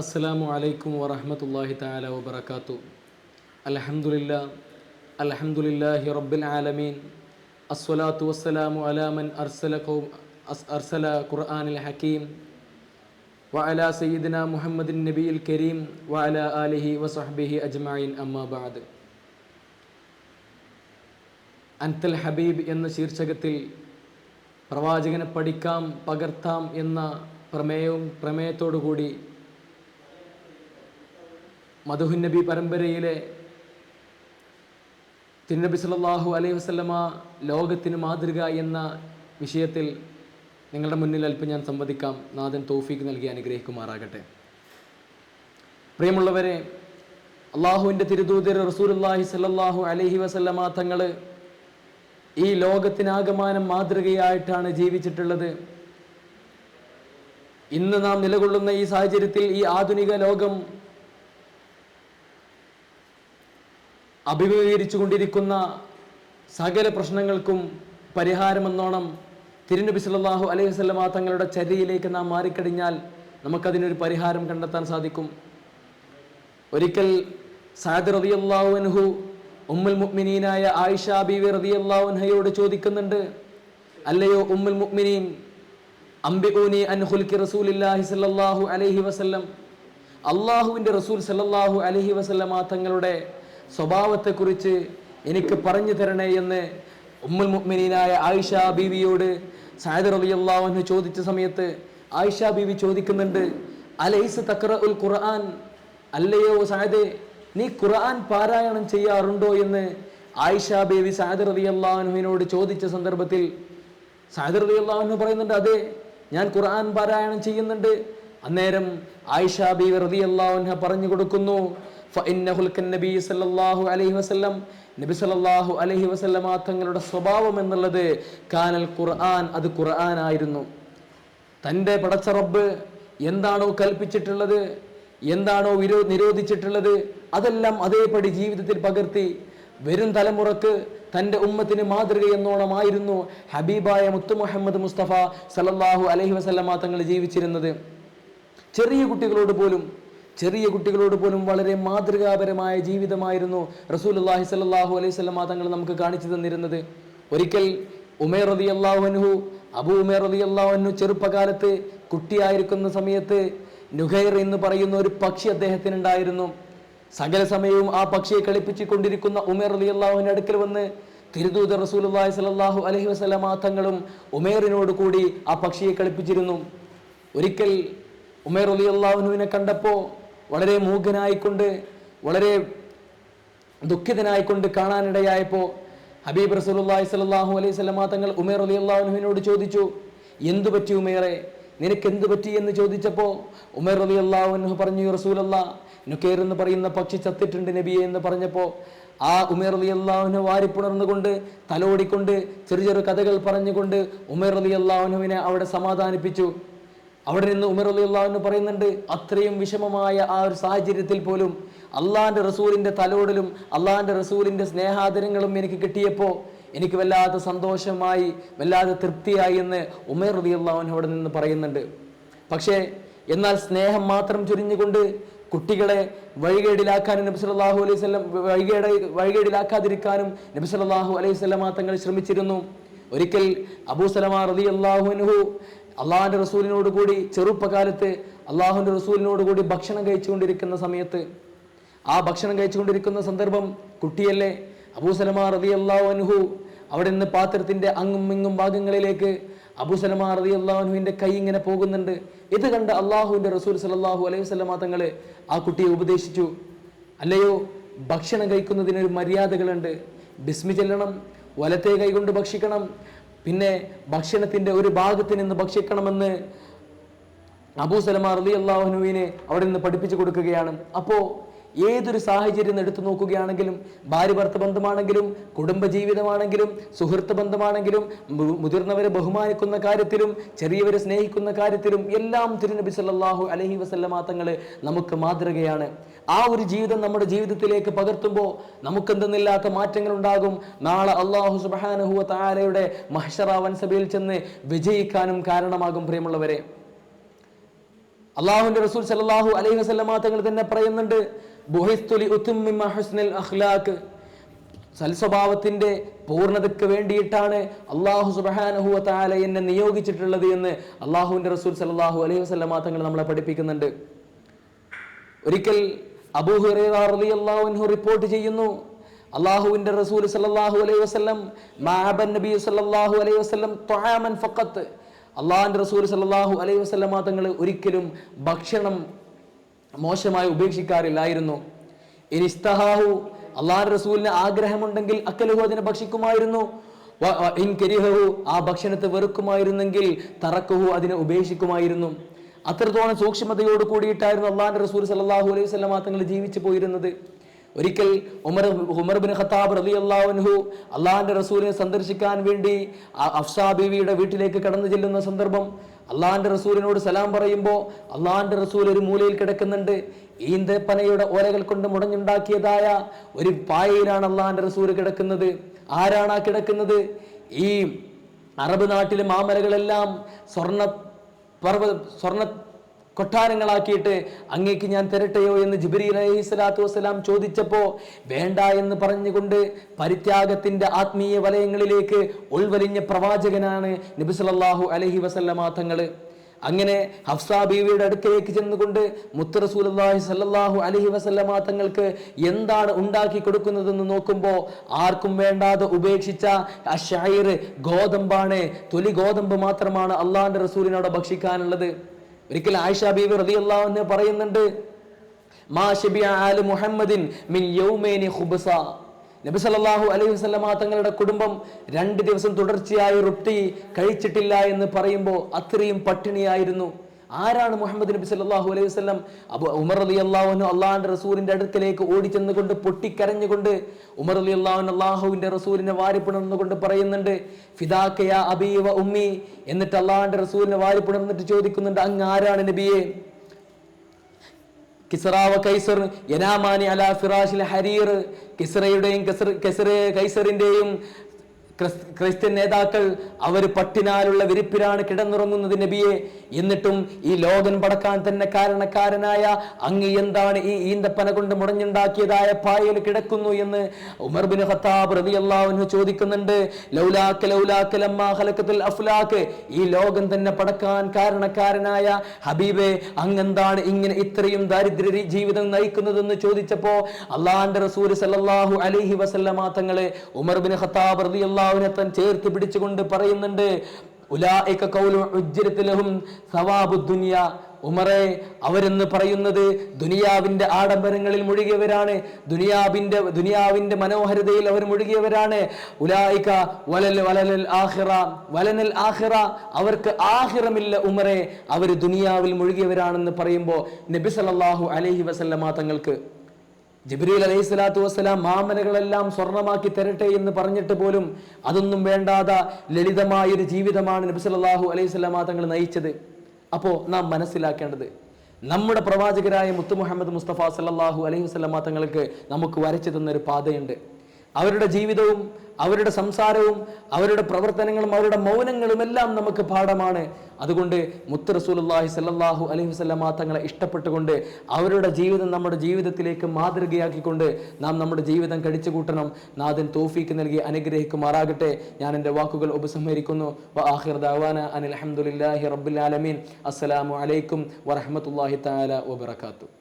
അസ്സലാമു അലൈക്കും വറഹ്മത്തുള്ളാഹി താല വബറകാതു അലഹമുല്ല അൽഹംദുലില്ലാഹി റബ്ബിൽ ആലമീൻ. അസ്വലാത്തു വസ്സലാമു അലാമൻ അർസല അർസല ഖുർആനിൽ ഹകീം വഅലാ സയ്യിദിന മുഹമ്മദിൻ നബിയിൽ കരീം വഅലാ ആലിഹി വസഹ്ബിഹി അജ്മഈൻ അമ്മാ അമ്മാബാദ് അൻതൽ ഹബീബ് എന്ന ശീർഷകത്തിൽ പ്രവാചകനെ പഠിക്കാം പകർത്താം എന്ന പ്രമേയവും പ്രമേയത്തോടു കൂടി മധുഹുൻ നബി പരമ്പരയിലെ തിരുനബി സല്ലല്ലാഹു അലൈഹി വസല്ലമ ലോകത്തിന് മാതൃക എന്ന വിഷയത്തിൽ നിങ്ങളുടെ മുന്നിൽ അല്പം ഞാൻ സംവദിക്കാം. നാഥൻ തോഫീക്ക് നൽകി അനുഗ്രഹിക്കുമാറാകട്ടെ. പ്രിയമുള്ളവരെ അള്ളാഹുവിന്റെ തിരുദൂതർ റസൂലുള്ളാഹി സല്ലല്ലാഹു അലഹി വസല്ലമ തങ്ങൾ ഈ ലോകത്തിനാകമാനം മാതൃകയായിട്ടാണ് ജീവിച്ചിട്ടുള്ളത്. ഇന്ന് നാം നിലകൊള്ളുന്ന ഈ സാഹചര്യത്തിൽ ഈ ആധുനിക ലോകം അഭിമുഖീകരിച്ചു കൊണ്ടിരിക്കുന്ന സകല പ്രശ്നങ്ങൾക്കും പരിഹാരമെന്നോണം തിരുനബി സല്ലല്ലാഹു അലൈഹി വസല്ലമ തങ്ങളുടെ ചര്യയിലേക്ക് നാം മാറിക്കഴിഞ്ഞാൽ നമുക്കതിനൊരു പരിഹാരം കണ്ടെത്താൻ സാധിക്കും. ഒരിക്കൽ സാദ് റളിയല്ലാഹു അൻഹു ഉമ്മുൽ മുഅ്മിനീനായ ആയിഷ ബീവി റളിയല്ലാഹു അൻഹയോട് ചോദിക്കുന്നുണ്ട് അല്ലയോ ഉമ്മുൽ മുക്മിനീൻ അംബിഊനി അൻ ഖുൽക്കി റസൂലില്ലാഹി സല്ലല്ലാഹു അലൈഹി വസല്ലം. അള്ളാഹുവിന്റെ റസൂൽ സല്ലാഹു അലഹി വസല്ലമ തങ്ങളുടെ സ്വഭാവത്തെക്കുറിച്ച് എനിക്ക് പറഞ്ഞു തരണേ എന്ന് ഉമ്മുൽ മുഅ്മിനീനായ ആയിഷ ബീവിയോട് സാദ് റളിയല്ലാഹു അൻഹു ചോദിച്ച സമയത്ത് ആയിഷ ബീവി ചോദിക്കുന്നുണ്ട് അലൈസ് തക്ര ഉൽ ഖുർആൻ? അല്ലയോ സാദേ നീ ഖുർആൻ പാരായണം ചെയ്യാറുണ്ടോ? എന്ന് ആയിഷ ബേബി സാദർ അലി അള്ളാഹുവിനോട് ചോദിച്ച സന്ദർഭത്തിൽ സാദർ അലി അള്ളാഹുവിന് പറയുന്നുണ്ട് അതെ ഞാൻ ഖുർആൻ പാരായണം ചെയ്യുന്നുണ്ട്. അന്നേരം ആയിഷ ബീവി റതി അള്ളാഹുന പറഞ്ഞു കൊടുക്കുന്നു അലൈഹി നബി അലൈഹി തങ്ങളുടെ സ്വഭാവം എന്നുള്ളത് കാനൽ ഖുർആൻ അത് ഖുർആനായിരുന്നു. തന്റെ പടച്ച റബ്ബ് എന്താണോ കൽപ്പിച്ചിട്ടുള്ളത് എന്താണോ വിരോ നിരോധിച്ചിട്ടുള്ളത് അതെല്ലാം അതേപടി ജീവിതത്തിൽ പകർത്തി വരും തലമുറയ്ക്ക് തന്റെ ഉമ്മത്തിന് മാതൃക എന്നോണമായിരുന്നു ഹബീബായ മുത്തു മുഹമ്മദ് മുസ്തഫ സല്ലല്ലാഹു അലഹി വസല്ലമ തങ്ങൾ ജീവിച്ചിരുന്നത്. ചെറിയ കുട്ടികളോട് പോലും ചെറിയ കുട്ടികളോട് പോലും വളരെ മാതൃകാപരമായ ജീവിതമായിരുന്നു റസൂലുള്ളാഹി സല്ലല്ലാഹു അലൈഹി വസല്ലമ തങ്ങൾ നമുക്ക് കാണിച്ചു തന്നിരുന്നത്. ഒരിക്കൽ ഉമേർ റതി അള്ളാഹുനഹു അബു ഉമേർ റതി അള്ളാഹുനു ചെറുപ്പകാലത്ത് കുട്ടിയായിരിക്കുന്ന സമയത്ത് നുഹൈർ എന്ന് പറയുന്ന ഒരു പക്ഷി അദ്ദേഹത്തിന് ഉണ്ടായിരുന്നു സകല സമയവും ആ പക്ഷിയെ കളിപ്പിച്ചുകൊണ്ടിരിക്കുന്ന ഉമേർ അലി അള്ളാഹുവിന്റെ അടുക്കൽ വന്ന് തിരുദൂതർ റസൂലുള്ളാഹി സ്വല്ലല്ലാഹു അലൈഹി വസ്ലമാ തങ്ങളും ഉമേറിനോട് കൂടി ആ പക്ഷിയെ കളിപ്പിച്ചിരുന്നു. ഒരിക്കൽ ഉമേർ അലി അള്ളാഹുനുവിനെ കണ്ടപ്പോൾ വളരെ മൂകനായിക്കൊണ്ട് വളരെ ദുഃഖിതനായിക്കൊണ്ട് കാണാനിടയായപ്പോൾ ഹബീബ് റസൂലുള്ളാഹി സ്വല്ലല്ലാഹു അലൈഹി വസല്ലമ തങ്ങൾ ഉമേർ അലി അള്ളാഹുനുവിനോട് ചോദിച്ചു എന്തു പറ്റി ഉമേറെ? നിനക്ക് എന്ത് പറ്റി? എന്ന് ചോദിച്ചപ്പോൾ ഉമർ അലി അൻഹു പറഞ്ഞു റസൂലല്ല നുക്കേർ എന്ന് പറയുന്ന പക്ഷി ചത്തിട്ടുണ്ട് നബിയെ എന്ന് പറഞ്ഞപ്പോൾ ആ ഉമേർ അലി അള്ളാഹുനെ വാരിപ്പുണർന്നുകൊണ്ട് തലോടിക്കൊണ്ട് ചെറു ചെറു കഥകൾ പറഞ്ഞുകൊണ്ട് ഉമേർ അലി അള്ളാഹുനുവിനെ അവിടെ സമാധാനിപ്പിച്ചു. അവിടെ നിന്ന് ഉമർ അലി അള്ളാഹുന് പറയുന്നുണ്ട് അത്രയും വിഷമമായ ആ ഒരു സാഹചര്യത്തിൽ പോലും അള്ളാഹിന്റെ റസൂലിന്റെ തലോടലും അള്ളാഹിന്റെ റസൂലിന്റെ സ്നേഹാദരങ്ങളും എനിക്ക് കിട്ടിയപ്പോൾ എനിക്ക് വല്ലാതെ സന്തോഷമായി വല്ലാതെ തൃപ്തിയായി എന്ന് ഉമേർ അലി അള്ളാഹുൻ അവിടെ നിന്ന് പറയുന്നുണ്ട്. പക്ഷേ എന്നാൽ സ്നേഹം മാത്രം ചുരിഞ്ഞുകൊണ്ട് കുട്ടികളെ വഴികേടിലാക്കാനും നബി സല്ലല്ലാഹു അലൈഹി സ്വലം വഴികേട വഴികേടിലാക്കാതിരിക്കാനും നബി സല്ലല്ലാഹു അലൈഹി വസല്ലമ തങ്ങൾ ശ്രമിച്ചിരുന്നു. ഒരിക്കൽ അബൂ സലമ റതി അള്ളാഹുനുഹു അള്ളാഹിന്റെ റസൂലിനോട് കൂടി ചെറുപ്പകാലത്ത് അള്ളാഹുന്റെ റസൂലിനോട് കൂടി ഭക്ഷണം കഴിച്ചുകൊണ്ടിരിക്കുന്ന സമയത്ത് ആ ഭക്ഷണം കഴിച്ചുകൊണ്ടിരിക്കുന്ന സന്ദർഭം കുട്ടിയല്ലേ? അബൂസലമ റതി അള്ളാഹു അനുഹു അവിടെ നിന്ന് പാത്രത്തിന്റെ അങ്ങും ഇങ്ങും ഭാഗങ്ങളിലേക്ക് അബൂസലമാ റതി അള്ളാഹുവിന്റെ കൈ ഇങ്ങനെ പോകുന്നുണ്ട്. ഇത് കണ്ട് അള്ളാഹുവിന്റെ റസൂൽ സലാഹു അലൈഹി സ്വലമാ തങ്ങൾ ആ കുട്ടിയെ ഉപദേശിച്ചു. അല്ലയോ ഭക്ഷണം കഴിക്കുന്നതിനൊരു മര്യാദകളുണ്ട്. ബിസ്മി ചെല്ലണം വലത്തെ കൈകൊണ്ട് ഭക്ഷിക്കണം പിന്നെ ഭക്ഷണത്തിന്റെ ഒരു ഭാഗത്ത് നിന്ന് ഭക്ഷിക്കണമെന്ന് അബൂ സലമ അലി അള്ളാഹുനുവിനെ അവിടെ നിന്ന് പഠിപ്പിച്ചു കൊടുക്കുകയാണ്. അപ്പോൾ ഏതൊരു സാഹചര്യം എടുത്തു നോക്കുകയാണെങ്കിലും ഭാര്യ ഭർത്ത ബന്ധമാണെങ്കിലും കുടുംബ ജീവിതമാണെങ്കിലും സുഹൃത്ത് ബന്ധമാണെങ്കിലും മുതിർന്നവരെ ബഹുമാനിക്കുന്ന കാര്യത്തിലും ചെറിയവരെ സ്നേഹിക്കുന്ന കാര്യത്തിലും എല്ലാം തിരുനബി സല്ലാഹു അലഹി വസല്ലമ തങ്ങൾ നമുക്ക് മാതൃകയാണ്. ആ ഒരു ജീവിതം നമ്മുടെ ജീവിതത്തിലേക്ക് പകർത്തുമ്പോൾ നമുക്ക് എന്തെന്നില്ലാത്ത മാറ്റങ്ങൾ ഉണ്ടാകും നാളെ അള്ളാഹു സുബാനഹുവ താരയുടെ മഹഷറാവൻ സഭയിൽ ചെന്ന് വിജയിക്കാനും കാരണമാകും പ്രിയമുള്ളവരെ. അള്ളാഹുവിന്റെ റസൂൽ സലാഹു അലൈഹി വസല്ലമ തങ്ങൾ തന്നെ പറയുന്നുണ്ട് ബുഹിസ്തുലി ഹുസ്നൽ അഖ്ലാഖ്. സൽസ്വഭാവത്തിന്റെ പൂർണതയ്ക്ക് വേണ്ടിയിട്ടാണ് അള്ളാഹു സുബഹാനഹുവ താല എന്നെ നിയോഗിച്ചിട്ടുള്ളത് എന്ന് അള്ളാഹുവിന്റെ റസൂൽ സലാഹു അലൈഹി വസല്ലമ തങ്ങൾ നമ്മളെ പഠിപ്പിക്കുന്നുണ്ട്. ഒരിക്കൽ അബൂഹുറു റിപ്പോർട്ട് ചെയ്യുന്നു. അള്ളാഹുവിന്റെ റസൂൽ സല്ലാഹു അലൈഹി വസ്ലം മഅബൻ നബി സല്ലല്ലാഹു അലൈഹി വസല്ലം തുആമൻ ഫഖത്ത് അള്ളാഹിന്റെ റസൂൽ സല്ലാഹു അലൈഹി വസ്ലമ തങ്ങൾ ഒരിക്കലും ഭക്ഷണം മോശമായി ഉപേക്ഷിക്കാറില്ലായിരുന്നു. ഇനിസ്തഹാഹു അള്ളാഹു റസൂലിന് ആഗ്രഹമുണ്ടെങ്കിൽ അക്കലുഹു അതിനെ ഭക്ഷിക്കുമായിരുന്നു. ഇൻ കരിഹു ആ ഭക്ഷണത്തെ വെറുക്കുമായിരുന്നെങ്കിൽ തറക്കുഹു അതിനെ ഉപേക്ഷിക്കുമായിരുന്നു. അത്രത്തോളം സൂക്ഷ്മതയോട് കൂടിയിട്ടായിരുന്നു അള്ളാഹിന്റെ റസൂൽ സല്ലല്ലാഹു അലൈഹി വസല്ലമ തങ്ങൾ ജീവിച്ചു പോയിരുന്നത്. ഒരിക്കൽ ഉമർ ഉമർ ബിൻ ഖത്താബ് റലി അള്ളാഹുൻഹു അള്ളാഹിന്റെ റസൂലിനെ സന്ദർശിക്കാൻ വേണ്ടി അഫ്സാ ബീവിയുടെ വീട്ടിലേക്ക് കടന്നു ചെല്ലുന്ന സന്ദർഭം അള്ളാഹിന്റെ റസൂലിനോട് സലാം പറയുമ്പോൾ അള്ളാഹിന്റെ റസൂൽ ഒരു മൂലയിൽ കിടക്കുന്നുണ്ട്. ഈന്തപ്പനയുടെ ഓലകൾ കൊണ്ട് മുടഞ്ഞുണ്ടാക്കിയതായ ഒരു പായയിലാണ് അള്ളാഹിന്റെ റസൂൽ കിടക്കുന്നത്. ആരാണ് ആ കിടക്കുന്നത്? ഈ അറബ് നാട്ടിലെ മാമലകളെല്ലാം സ്വർണ പർവ സ്വർണ കൊട്ടാരങ്ങളാക്കിയിട്ട് അങ്ങേക്ക് ഞാൻ തരട്ടെയോ എന്ന് ജിബിരി അലൈഹി സ്വലാത്തു വസ്സലാം ചോദിച്ചപ്പോൾ വേണ്ട എന്ന് പറഞ്ഞുകൊണ്ട് പരിത്യാഗത്തിന്റെ ആത്മീയ വലയങ്ങളിലേക്ക് ഉൾവലിഞ്ഞ പ്രവാചകനാണ് നബി അലഹി വസല്ലമ തങ്ങൾ. അങ്ങനെ ഹഫ്സ ബീവിയുടെ അടുക്കലേക്ക് ചെന്നുകൊണ്ട് മുത്തറസൂലി റസൂലുള്ളാഹി അലഹി വസല്ലമ തങ്ങൾക്ക് എന്താണ് ഉണ്ടാക്കി കൊടുക്കുന്നതെന്ന് നോക്കുമ്പോൾ ആർക്കും വേണ്ടാതെ ഉപേക്ഷിച്ച അഷൈർ ഗോതമ്പാണ് തൊലി ഗോതമ്പ് മാത്രമാണ് അള്ളാഹിന്റെ റസൂലിനോട് ഭക്ഷിക്കാനുള്ളത്. ഒരിക്കൽ ആയിഷ ബീവി റളിയല്ലാഹു അൻഹ പറയുന്നുണ്ട് മാ ഷബിയ ആൽ മുഹമ്മദിൻ മിൻ യൗമേനി ഖുബ്സ. നബി സല്ലല്ലാഹു അലൈഹി വസ്ലമ തങ്ങളുടെ കുടുംബം രണ്ട് ദിവസം തുടർച്ചയായി റൊട്ടി കഴിച്ചിട്ടില്ല എന്ന് പറയുമ്പോൾ അത്രയും പട്ടിണിയായിരുന്നു. ആരാണ് മുഹമ്മദ് നബി സല്ലാഹു അലൈഹി വസ്ലം അബു ഉമർ അലി അൻഹു അള്ളാഹുന്റെ റസൂലിന്റെ അടുക്കലേക്ക് ഓടിച്ചെന്നുകൊണ്ട് പൊട്ടിക്കരഞ്ഞുകൊണ്ട് ഉമർ അലി അൻഹു അള്ളാഹുവിന്റെ റസൂലിനെ വാരിപ്പിണർന്നുകൊണ്ട് പറയുന്നുണ്ട് ഫിദാക്കയ അബീവ ഉമ്മി എന്നിട്ട് അള്ളാഹുന്റെ റസൂലിനെ വാരിപ്പിണർന്നിട്ട് ചോദിക്കുന്നുണ്ട് അങ്ങ് ആരാണ് നബിയെ? കിസറാവ കൈസർ യനാമാനി അലാ ഫിറാഷിൽ ഹരീർ. കിസറയുടെയും കൈസറിന്റെയും ക്രിസ്ത്യൻ നേതാക്കൾ അവർ പട്ടിനാലുള്ള വിരിപ്പിലാണ് കിടന്നുറങ്ങുന്നത് നബിയെ. എന്നിട്ടും ഈ ലോകം പടക്കാൻ തന്നെ കാരണക്കാരനായ അങ്ങ് എന്താണ് ഈ ഈന്തപ്പന കൊണ്ട് മുടഞ്ഞുണ്ടാക്കിയതായ പായൽ കിടക്കുന്നു എന്ന് ഉമർ ബിൻ ഖത്താബ് റളിയല്ലാഹു ചോദിക്കുന്നുണ്ട്. ലൗലാക്ക് ലൗലാക്ക് ലമ്മാ ഖലഖത്തുൽ അഫ്ലാക്ക്. ഈ ലോകം തന്നെ പടക്കാൻ കാരണക്കാരനായ ഹബീബെ അങ്ങെന്താണ് ഇങ്ങനെ ഇത്രയും ദാരിദ്ര്യ ജീവിതം നയിക്കുന്നതെന്ന് ചോദിച്ചപ്പോ അള്ളാഹാന്റെ റസൂൽ സല്ലല്ലാഹു അലൈഹി വസല്ലമ തങ്ങളെ ഉമർ ബിൻ ഖത്താബ് റളിയല്ലാഹുവിനെ തൻ ചേർത്ത് പിടിച്ചുകൊണ്ട് പറയുന്നുണ്ട് ഉമറെ അവരെന്ന് പറയുന്നത് ദുനിയാവിന്റെ ആഡംബരങ്ങളിൽ മുഴുകിയവരാണ് ദുനിയാവിന്റെ ദുനിയാവിന്റെ മനോഹരതയിൽ അവർ മുഴുകിയവരാണ്. ഉലായിക്ക വലൽ വലലൽ ആഹിറ വലനൽ ആഹിറ അവർക്ക് ആഹിറമില്ല ഉമറെ അവർ ദുനിയാവിൽ മുഴുകിയവരാണെന്ന് പറയുമ്പോൾ നബി സല്ലല്ലാഹു അലൈഹി വസല്ലമ തങ്ങൾക്ക് ജിബ്രീൽ അലൈഹി സ്വലാത്തു വസ്സലാം മാമലകളെല്ലാം സ്വർണമാക്കി തരട്ടെ എന്ന് പറഞ്ഞിട്ട് പോലും അതൊന്നും വേണ്ടാതെ ലളിതമായ ഒരു ജീവിതമാണ് നബി സല്ലല്ലാഹു അലൈഹി സ്വലാമ തങ്ങൾ നയിച്ചത്. അപ്പോൾ നാം മനസ്സിലാക്കേണ്ടത് നമ്മുടെ പ്രവാചകരായ മുത്തു മുഹമ്മദ് മുസ്തഫ സല്ലാഹു അലൈഹി വസല്ലമ തങ്ങൾക്ക് നമുക്ക് വരച്ചു തന്നൊരു പാതയുണ്ട്. അവരുടെ ജീവിതവും അവരുടെ സംസാരവും അവരുടെ പ്രവർത്തനങ്ങളും അവരുടെ മൗനങ്ങളും എല്ലാം നമുക്ക് പാഠമാണ്. അതുകൊണ്ട് മുത്ത് റസൂലുള്ളാഹി സല്ലല്ലാഹു അലൈഹി വസല്ലമ തങ്ങളെ ഇഷ്ടപ്പെട്ടുകൊണ്ട് അവരുടെ ജീവിതം നമ്മുടെ ജീവിതത്തിലേക്ക് മാതൃകയാക്കിക്കൊണ്ട് നാം നമ്മുടെ ജീവിതം കഴിച്ചു കൂട്ടണം നാഥൻ തോഫീക്ക് നൽകി അനുഗ്രഹിക്കുമാറാകട്ടെ. ഞാൻ എന്റെ വാക്കുകൾ ഉപസംഹരിക്കുന്നു. വ ആഖിർ ദഅവാന അനിൽ അസ്സലാമു അലൈക്കും വറഹ്മത്തുള്ളാഹി തആല വബറകാതുഹു.